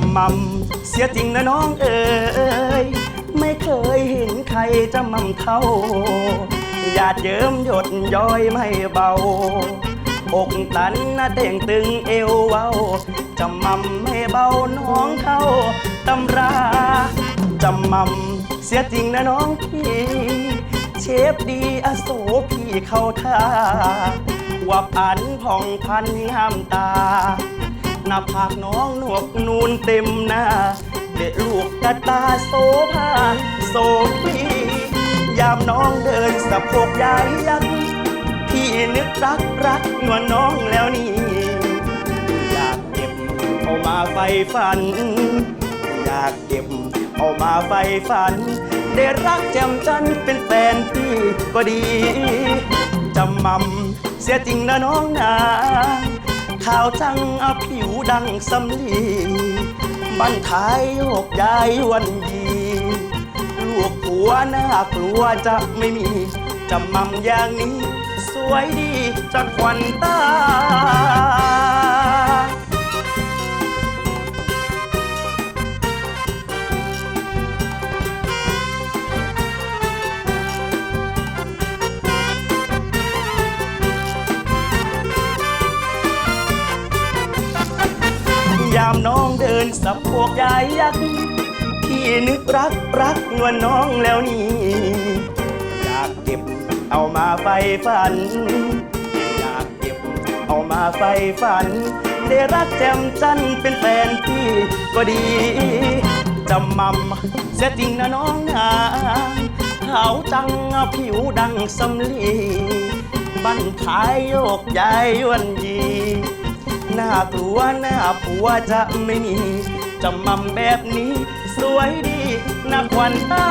ำมั่มเสียจริงนะน้องเอ๋ยไม่เคยเห็นใครจะมั่มเท่าหยาดเยิ้มหยดย้อยไม่เบา อกตันนะเต่งตึงเอวเว้าจำมั่มไม่เบาน้องเข้าตำราจำมั่มเสียจริงนะน้องพี่เชฟดีอโศพี่เข้าท่าว่าพันผ่องพันงามตา หน้าผากน้องหนวกนูนเต็มหน้าเด็ลูกกระตาโซภาโซฟียามน้องเดินสะโพกยายยักพี่นึกรักรักนวลน้องแล้วนี่ อยากเก็บเอามาไฟฝัน อยากเก็บเอามาไฟฝัน ได้รักแจ่มจันเป็นแฟนพี่ก็ดีจำมั่มเสียจริงนะน้องนา ข่าวจังอผิวดังสำลีบันท้ายโยกย้ายวันยีลูกผัวน่ากลัวจะไม่มีจำมั่มอย่างนี้ สวยดีจนควันตา ยามน้องเดินสับพวกยายยักษ์พี่นึกรักรักนวลน้องแล้วนี่อยากเก็บเอามาไฟฝัน อยากเก็บเอามาไฟฝัน ได้รักแจ่มจันทร์เป็นแฟนพี่ก็ดีจำมั่มเสียจริงนะน้องนาขาวจังผิวดังสำลีบันท้ายโยกย้ายวันยี น่ากลัวหน้าผัวจะไม่มีจำมั่มแบบนี้ สวยดีน่าควันตา